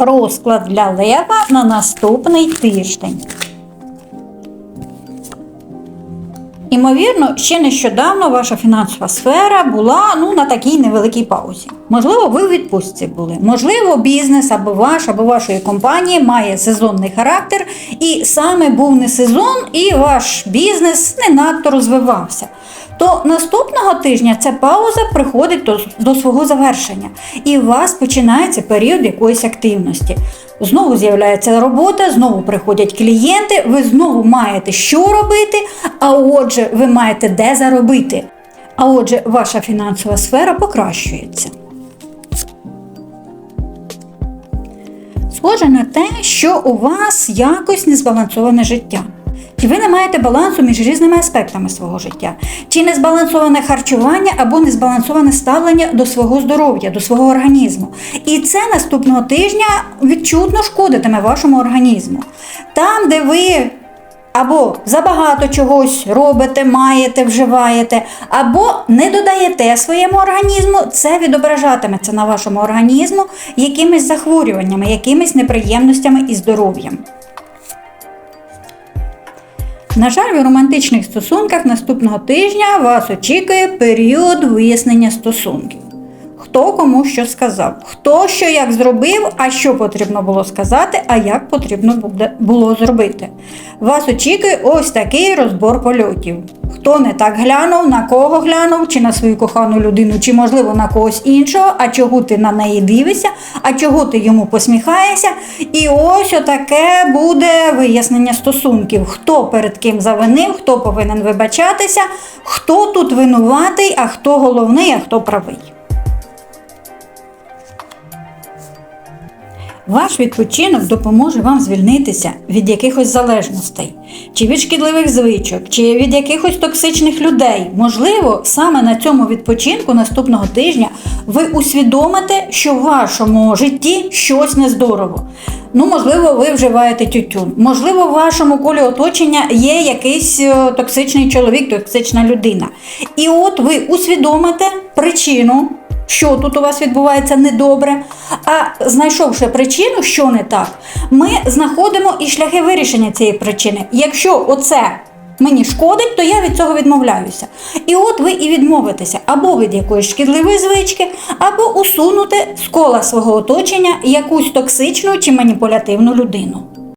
розклад для лева на наступний тиждень. Імовірно, ще нещодавно ваша фінансова сфера була ну, на такій невеликій паузі. Можливо, ви у відпустці були. Можливо, бізнес або ваш, або вашої компанії має сезонний характер, і саме був не сезон, і ваш бізнес не надто розвивався. То наступного тижня ця пауза приходить до, до свого завершення, і у вас починається період якоїсь активності. Знову з'являється робота, знову приходять клієнти, ви знову маєте що робити, а отже, ви маєте де заробити. А отже, ваша фінансова сфера покращується. Схоже на те, що у вас якось незбалансоване життя. Чи ви не маєте балансу між різними аспектами свого життя? Чи незбалансоване харчування або незбалансоване ставлення до свого здоров'я, до свого організму? І це наступного тижня відчутно шкодитиме вашому організму. Там, де ви або забагато чогось робите, маєте, вживаєте, або не додаєте своєму організму, це відображатиметься на вашому організму якимись захворюваннями, якимись неприємностями і здоров'ям. На жаль, у романтичних стосунках наступного тижня вас очікує період вияснення стосунків. Хто кому що сказав, хто що як зробив, а що потрібно було сказати, а як потрібно було зробити. Вас очікує ось такий розбор польотів. Хто не так глянув, на кого глянув, чи на свою кохану людину, чи можливо на когось іншого, а чого ти на неї дивишся, а чого ти йому посміхаєшся. І ось отаке буде вияснення стосунків. Хто перед ким завинив, хто повинен вибачатися, хто тут винуватий, а хто головний, а хто правий. Ваш відпочинок допоможе вам звільнитися від якихось залежностей, чи від шкідливих звичок, чи від якихось токсичних людей. Можливо, саме на цьому відпочинку наступного тижня ви усвідомите, що в вашому житті щось нездорово. Ну, можливо, ви вживаєте тютюн. Можливо, в вашому колі оточення є якийсь е, токсичний чоловік, токсична людина. І от ви усвідомите причину що тут у вас відбувається недобре. А знайшовши причину, що не так, ми знаходимо і шляхи вирішення цієї причини. Якщо оце мені шкодить, то я від цього відмовляюся. І от ви і відмовитеся або від якоїсь шкідливої звички, або усунути з кола свого оточення якусь токсичну чи маніпулятивну людину.